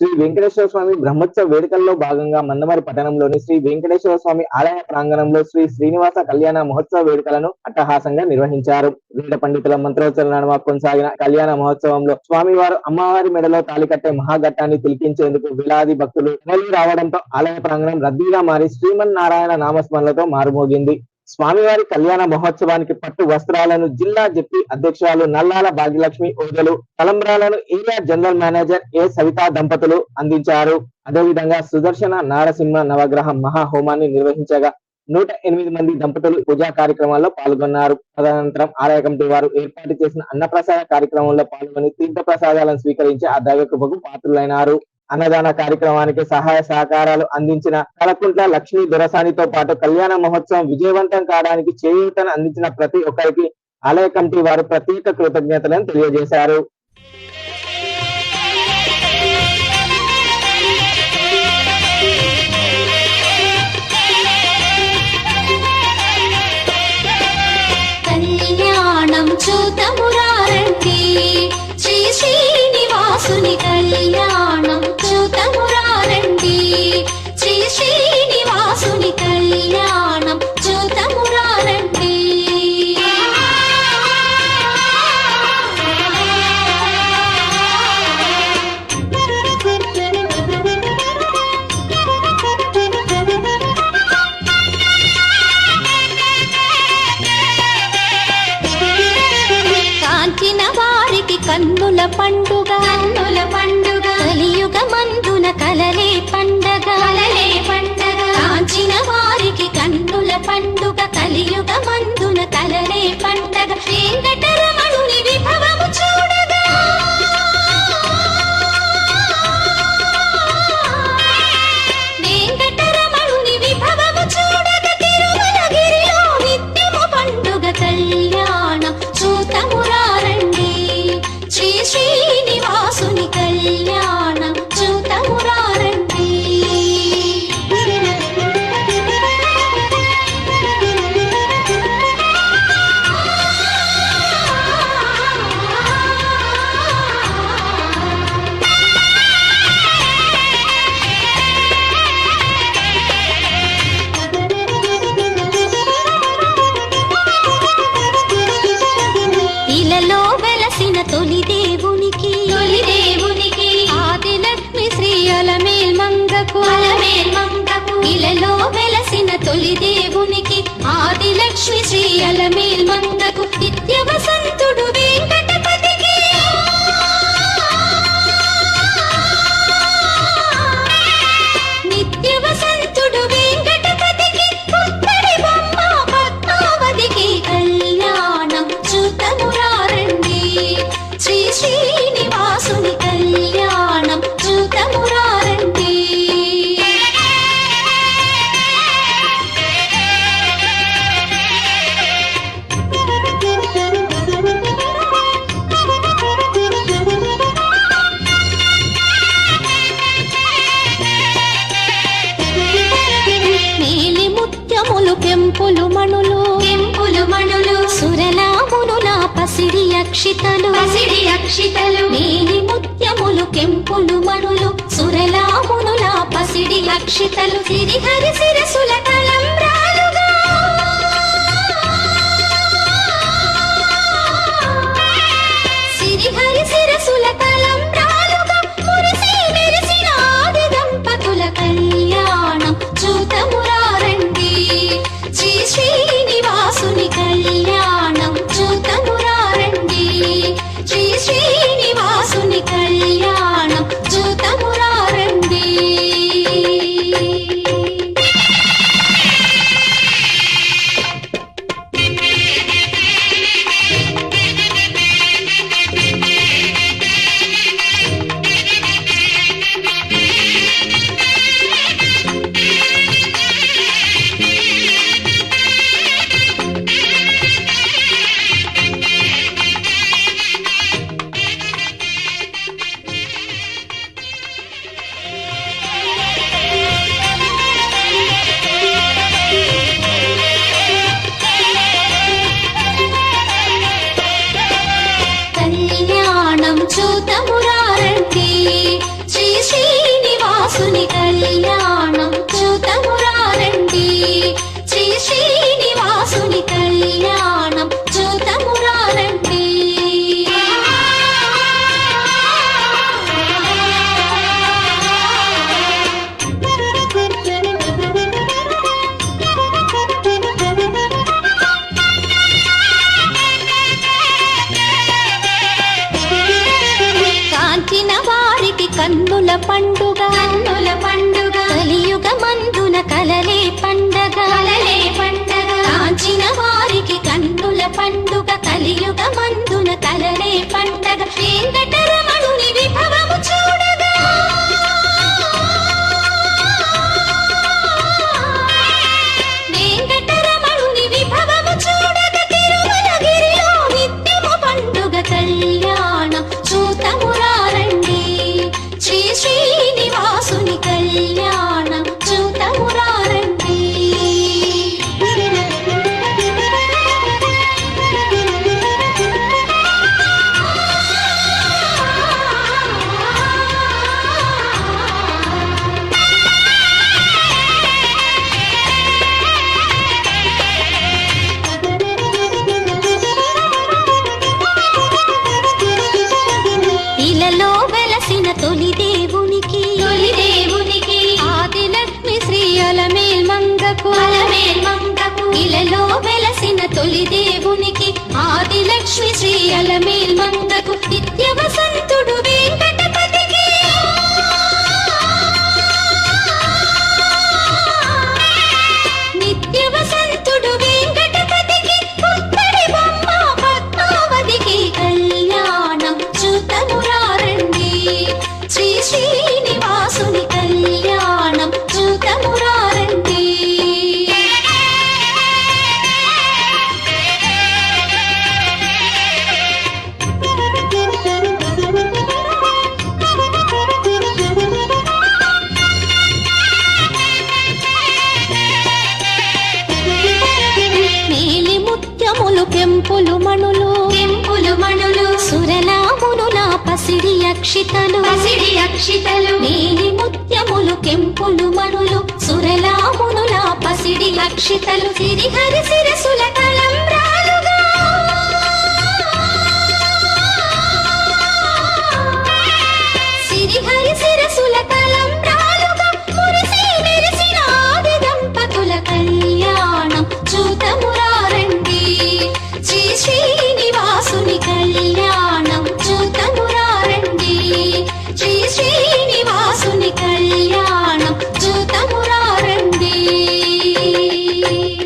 శ్రీ వెంకటేశ్వర స్వామి బ్రహ్మోత్సవ వేడుకల్లో భాగంగా మందమరి పట్టణంలోని శ్రీ వెంకటేశ్వర స్వామి ఆలయ ప్రాంగణంలో శ్రీ శ్రీనివాస కళ్యాణ మహోత్సవ వేడుకలను అట్టహాసంగా నిర్వహించారు. వేద పండితుల మంత్రోచ్చరణ నడుమ కొనసాగిన కళ్యాణ మహోత్సవంలో స్వామివారు అమ్మవారి మెడలో తాలికట్టే మహాఘట్టాన్ని తిలికించేందుకు వేలాది భక్తులు రావడంతో ఆలయ ప్రాంగణం రద్దీగా మారి శ్రీమన్ నారాయణ నామస్మరణలతో మారుమోగింది. స్వామివారి కళ్యాణ మహోత్సవానికి పట్టు వస్త్రాలను జిల్లా జెప్పి అధ్యక్షురాలు నల్లాల భాగ్యలక్ష్మి ఓదలు తలంబ్రాలను area general manager A Savitha దంపతులు అందించారు. అదేవిధంగా సుదర్శన నారసింహ నవగ్రహ మహా హోమాన్ని నిర్వహించగా నూట ఎనిమిది మంది దంపతులు పూజా కార్యక్రమాల్లో పాల్గొన్నారు. తదనంతరం ఆలయ కమిటీ వారు ఏర్పాటు చేసిన అన్నప్రసాద కార్యక్రమంలో పాల్గొని తీర్థ ప్రసాదాలను స్వీకరించి ఆ దైవ కృపకు పాత్రులైనారు. అన్నదాన కార్యక్రమానికి సహాయ సహకారాలు అందించిన కలకుంట్ల లక్ష్మీ దొరసానితో పాటు కళ్యాణ మహోత్సవం విజయవంతం కావడానికి చేయూతను అందించిన ప్రతి ఒక్కరికి ఆలయ కమిటీ వారు ప్రత్యేక కృతజ్ఞతలను తెలియజేశారు. కలియుగ మందున తలనే పండగ ఇలలో వెలసిన తొలి దేవునికి ఆది లక్ష్మి శ్రీ అలమేల్ మంగకు పెంపులు మణులు పెంపులు మణులు సురలామునుల పసిడి అక్షితలు. పసిడి అక్షితలు. మేలి ముత్యములు కెంపులు మణులు సురలామునుల పసిడి అక్షితలు. సిరిహరి శిరసుల a la తెంపులు మణులు తెంపులు మణులు సురనామును నా పసిడి అక్షితలు. పసిడి అక్షితలు. నీలి ముత్యములు కెంపులు మణులు సురలామును నా పసిడి అక్షితలు. సిరిహరి సిరసుల